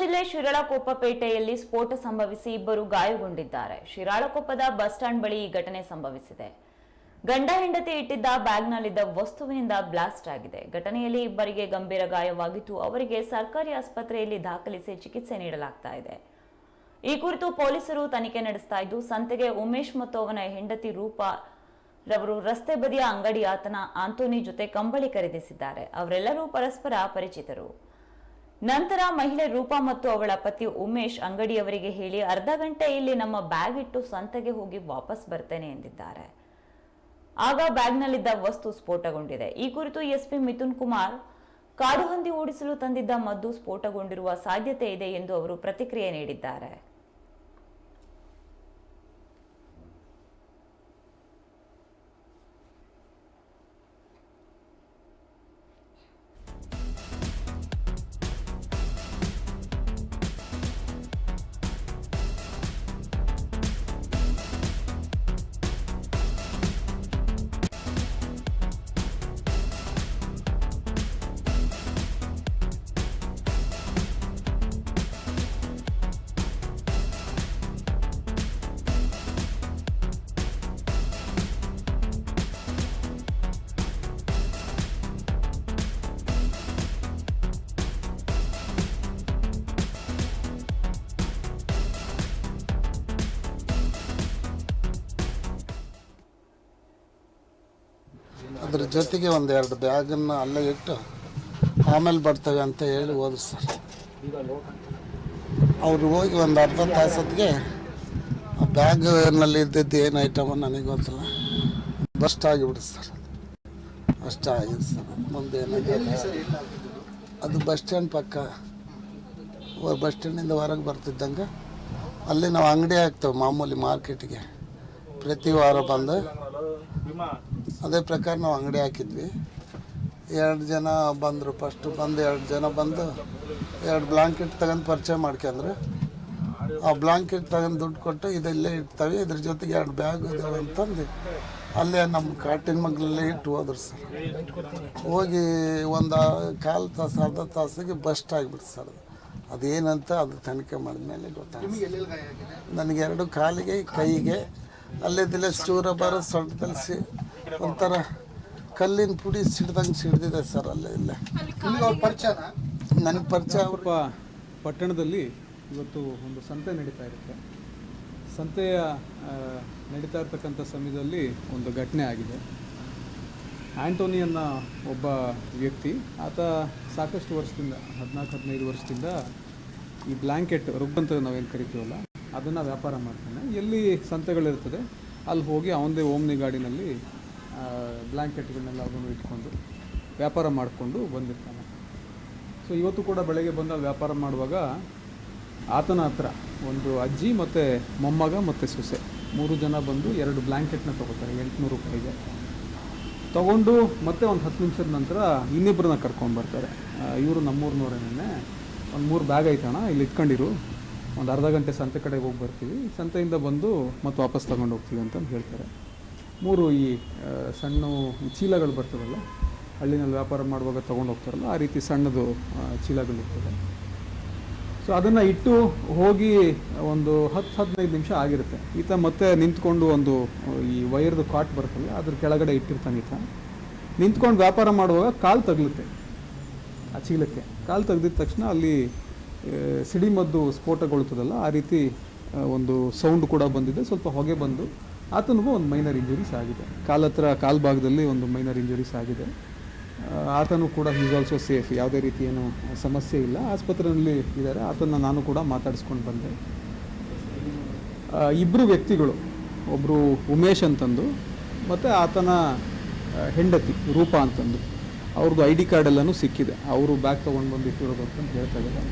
ಜಿಲ್ಲೆ ಶಿರಾಳಕೊಪ್ಪಪೇಟೆಯಲ್ಲಿ ಸ್ಫೋಟ ಸಂಭವಿಸಿ ಇಬ್ಬರು ಗಾಯಗೊಂಡಿದ್ದಾರೆ. ಶಿರಾಳಕೊಪ್ಪದ ಬಸ್ ಸ್ಟ್ಯಾಂಡ್ ಬಳಿ ಈ ಘಟನೆ ಸಂಭವಿಸಿದೆ. ಗಂಡ ಹೆಂಡತಿ ಇಟ್ಟಿದ್ದ ಬ್ಯಾಗ್ನಲ್ಲಿದ್ದ ವಸ್ತುವಿನಿಂದ ಬ್ಲಾಸ್ಟ್ ಆಗಿದೆ. ಘಟನೆಯಲ್ಲಿ ಇಬ್ಬರಿಗೆ ಗಂಭೀರ ಗಾಯವಾಗಿದ್ದು, ಅವರಿಗೆ ಸರ್ಕಾರಿ ಆಸ್ಪತ್ರೆಯಲ್ಲಿ ದಾಖಲಿಸಿ ಚಿಕಿತ್ಸೆ ನೀಡಲಾಗ್ತಾ ಇದೆ. ಈ ಕುರಿತು ಪೊಲೀಸರು ತನಿಖೆ ನಡೆಸ್ತಾ ಇದ್ದು, ಸಂತೆಗೆ ಉಮೇಶ್ ಮತ್ತು ಅವನ ಹೆಂಡತಿ ರೂಪಾ ರವರು ರಸ್ತೆ ಬದಿಯ ಅಂಗಡಿ ಆತನ ಆಂಟೋನಿ ಜೊತೆ ಕಂಬಳಿ ಖರೀದಿಸಿದ್ದಾರೆ. ಅವರೆಲ್ಲರೂ ಪರಸ್ಪರ ಪರಿಚಿತರು ನಂತರ ಮಹಿಳೆ ರೂಪಾ ಮತ್ತು ಅವಳ ಪತಿ ಉಮೇಶ್ ಅಂಗಡಿಯವರಿಗೆ ಹೇಳಿ ಅರ್ಧ ಗಂಟೆ ಇಲ್ಲಿ ನಮ್ಮ ಬ್ಯಾಗ್ ಇಟ್ಟು ಸಂತೆಗೆ ಹೋಗಿ ವಾಪಸ್ ಬರ್ತೇನೆ ಎಂದಿದ್ದಾರೆ. ಆಗ ಬ್ಯಾಗ್ನಲ್ಲಿದ್ದ ವಸ್ತು ಸ್ಫೋಟಗೊಂಡಿದೆ. ಈ ಕುರಿತು ಎಸ್ಪಿ ಮಿಥುನ್ ಕುಮಾರ್, ಕಾಡು ಹಂದಿ ಓಡಿಸಲು ತಂದಿದ್ದ ಮದ್ದು ಸ್ಫೋಟಗೊಂಡಿರುವ ಸಾಧ್ಯತೆ ಇದೆ ಎಂದು ಅವರು ಪ್ರತಿಕ್ರಿಯೆ ನೀಡಿದ್ದಾರೆ. ಅದ್ರ ಜೊತೆಗೆ ಒಂದೆರಡು ಬ್ಯಾಗನ್ನು ಅಲ್ಲೇ ಇಟ್ಟು ಆಮೇಲೆ ಬರ್ತವೆ ಅಂತ ಹೇಳಿ ಹೋದ್ರು ಸರ್. ಅವ್ರು ಹೋಗಿ ಒಂದು ಅರ್ಧ ತಾಸತ್ತಿಗೆ ಆ ಬ್ಯಾಗ್ನಲ್ಲಿ ಇದ್ದಿದ್ದು ಏನು ಐಟಮ್ ನನಗೆ ಗೊತ್ತಿಲ್ಲ. ಬಸ್ಟ್ ಆಗಿಬಿಡುತ್ತೆ ಸರ್. ಅಷ್ಟೇ ಆಗಿದೆ ಸರ್. ಮುಂದೆ ಅದು ಬಸ್ ಸ್ಟ್ಯಾಂಡ್ ಪಕ್ಕ. ಬಸ್ ಸ್ಟ್ಯಾಂಡಿಂದ ಹೊರಗೆ ಬರ್ತಿದ್ದಂಗೆ. ಅಲ್ಲಿ ನಾವು ಅಂಗಡಿ ಹಾಕ್ತೇವೆ ಮಾಮೂಲಿ ಮಾರ್ಕೆಟಿಗೆ ಪ್ರತಿ ವಾರ ಬಂದು ಅದೇ ಪ್ರಕಾರ ನಾವು ಅಂಗಡಿ ಹಾಕಿದ್ವಿ. ಎರಡು ಜನ ಬಂದರು ಫಸ್ಟು ಬಂದು, ಎರಡು ಜನ ಬಂದು ಎರಡು ಬ್ಲಾಂಕೆಟ್ ತಗೊಂಡು ಪರಿಚಯ ಮಾಡ್ಕೊಂಡ್ರು ಆ ಬ್ಲಾಂಕೆಟ್ ತಗೊಂಡು ದುಡ್ಡು ಕೊಟ್ಟು ಇದೆಲ್ಲೇ ಇಡ್ತವೆ, ಇದ್ರ ಜೊತೆಗೆ ಎರಡು ಬ್ಯಾಗ್ ಇದಾವೆ ಅಂತಂದು ಅಲ್ಲೇ ನಮ್ಮ ಕಾಟಿನ ಮಗ್ಲಲ್ಲೇ ಇಟ್ಟು ಹೋದ್ರು ಸರ್. ಹೋಗಿ ಒಂದು ಕಾಲು ತಾಸು, ಅರ್ಧ ತಾಸಿಗೆ ಬಸ್ಟ್ ಆಗಿಬಿಡ್ತು ಸರ್ ಅದು. ಅದೇನಂತ ಅದು ತನಿಖೆ ಮಾಡಿದ್ಮೇಲೆ ಗೊತ್ತಾಗುತ್ತೆ ನನಗೆ ಎರಡು ಕಾಲಿಗೆ, ಕೈಗೆ ಅಲ್ಲೇದಿಲ್ಲ ಚೂರ ಬರೋ ಸೊಂಟದಲ್ಲಿ ತಲಿಸಿ ಒಂಥರ ಕಲ್ಲಿನ ಪುಡಿ ಸಿಡ್ದಂಗೆ ಸಿಡ್ದಿದೆ ಸರ್ ಅಲ್ಲೇ ಇಲ್ಲೇ. ನನಗೆ ಪರಿಚಯ ಅವ್ರಪ್ಪ ಪಟ್ಟಣದಲ್ಲಿ ಇವತ್ತು ಒಂದು ಸಂತೆ ನಡೀತಾ ಇರುತ್ತೆ. ಸಂತೆಯ ನಡೀತಾ ಇರ್ತಕ್ಕಂಥ ಸಮಯದಲ್ಲಿ ಒಂದು ಘಟನೆ ಆಗಿದೆ. ಆ್ಯಂಟೋನಿ ಅನ್ನೋ ಒಬ್ಬ ವ್ಯಕ್ತಿ ಆತ ಸಾಕಷ್ಟು ವರ್ಷದಿಂದ ಹದಿನಾಲ್ಕು ಹದಿನೈದು ವರ್ಷದಿಂದ ಈ ಬ್ಲ್ಯಾಂಕೆಟ್ ರುಬ್ಬಂತ ನಾವೇನು ಕರಿತೀವಲ್ಲ ಅದನ್ನು ವ್ಯಾಪಾರ ಮಾಡ್ತಾನೆ. ಎಲ್ಲಿ ಸಂತೆಗಳಿರ್ತದೆ, ಅಲ್ಲಿ ಹೋಗಿ ಅವನದೇ ಓಮ್ನಿ ಗಾಡಿನಲ್ಲಿ ಬ್ಲ್ಯಾಂಕೆಟ್ಗಳನ್ನೆಲ್ಲ ಅದನ್ನು ಇಟ್ಕೊಂಡು ವ್ಯಾಪಾರ ಮಾಡಿಕೊಂಡು ಬಂದಿರ್ತಾನೆ. ಸೊ ಇವತ್ತು ಕೂಡ ಬೆಳಗ್ಗೆ ಬಂದ ವ್ಯಾಪಾರ ಮಾಡುವಾಗ ಆತನ ಹತ್ರ ಒಂದು ಅಜ್ಜಿ ಮತ್ತು ಮೊಮ್ಮಗ ಮತ್ತು ಸೊಸೆ ಮೂರು ಜನ ಬಂದು ಎರಡು ಬ್ಲ್ಯಾಂಕೆಟ್ನ ತೊಗೋತಾರೆ, ಎಂಟುನೂರು ರೂಪಾಯಿಗೆ. ತೊಗೊಂಡು ಮತ್ತೆ ಒಂದು ಹತ್ತು ನಿಮಿಷದ ನಂತರ ಇನ್ನಿಬ್ಬರನ್ನ ಕರ್ಕೊಂಡ್ಬರ್ತಾರೆ. ಇವರು ನಮ್ಮೂರಿನವರೇನೆ ಒಂದು ಮೂರು ಬ್ಯಾಗ್ ಐತಣ ಇಲ್ಲಿ ಇಟ್ಕೊಂಡಿರು. ಒಂದು ಅರ್ಧ ಗಂಟೆ ಸಂತೆ ಕಡೆಗೆ ಹೋಗಿ ಬರ್ತೀವಿ. ಸಂತೆಯಿಂದ ಬಂದು ಮತ್ತೆ ವಾಪಸ್ ತಗೊಂಡು ಹೋಗ್ತೀವಿ ಅಂತಂದು ಹೇಳ್ತಾರೆ. ಮೂರು ಈ ಸಣ್ಣ ಚೀಲಗಳು ಬರ್ತದಲ್ಲ, ಹಳ್ಳಿನಲ್ಲಿ ವ್ಯಾಪಾರ ಮಾಡುವಾಗ ತೊಗೊಂಡು ಹೋಗ್ತಾರಲ್ಲ, ಆ ರೀತಿ ಸಣ್ಣದು ಚೀಲಗಳು ಇರ್ತದೆ. ಸೊ ಅದನ್ನು ಇಟ್ಟು ಹೋಗಿ ಒಂದು ಹತ್ತು ಹದಿನೈದು ನಿಮಿಷ ಆಗಿರುತ್ತೆ. ಈತ ಮತ್ತೆ ನಿಂತ್ಕೊಂಡು ಒಂದು, ಈ ವೈರ್ದು ಕಾಟ್ ಬರುತ್ತಲ್ಲ, ಅದ್ರ ಕೆಳಗಡೆ ಇಟ್ಟಿರ್ತಾನೆ ಈತ. ನಿಂತ್ಕೊಂಡು ವ್ಯಾಪಾರ ಮಾಡುವಾಗ ಕಾಲು ತಗಲುತ್ತೆ, ಆ ಚೀಲಕ್ಕೆ. ಕಾಲು ತೆಗೆದಿದ ತಕ್ಷಣ ಅಲ್ಲಿ ಸಿಡಿಮದ್ದು ಸ್ಫೋಟಗೊಳ್ತದಲ್ಲ, ಆ ರೀತಿ ಒಂದು ಸೌಂಡ್ ಕೂಡ ಬಂದಿದೆ. ಸ್ವಲ್ಪ ಹೊಗೆ ಬಂದು ಆತನಿಗೂ ಒಂದು ಮೈನರ್ ಇಂಜುರೀಸ್ ಆಗಿದೆ. ಕಾಲ ಹತ್ರ, ಕಾಲು ಭಾಗದಲ್ಲಿ ಒಂದು ಮೈನರ್ ಇಂಜುರೀಸ್ ಆಗಿದೆ. ಆತನೂ ಕೂಡ ಈಸ್ ಆಲ್ಸೋ ಸೇಫ್ ಯಾವುದೇ ರೀತಿ ಏನು ಸಮಸ್ಯೆ ಇಲ್ಲ. ಆಸ್ಪತ್ರೆಯಲ್ಲಿ ಇದ್ದಾರೆ. ಆತನ ನಾನು ಕೂಡ ಮಾತಾಡಿಸ್ಕೊಂಡು ಬಂದೆ. ಇಬ್ಬರು ವ್ಯಕ್ತಿಗಳು ಒಬ್ಬರು ಉಮೇಶ್ ಅಂತಂದು, ಮತ್ತು ಆತನ ಹೆಂಡತಿ ರೂಪ ಅಂತಂದು. ಅವ್ರದ್ದು ಐ ಡಿ ಕಾರ್ಡ್ ಎಲ್ಲನೂ ಸಿಕ್ಕಿದೆ. ಅವರು ಬ್ಯಾಗ್ ತೊಗೊಂಡು ಬಂದು ಇಟ್ಟಿರೋದು ಅಂತ ಹೇಳ್ತಾ ಇದ್ದಾರೆ.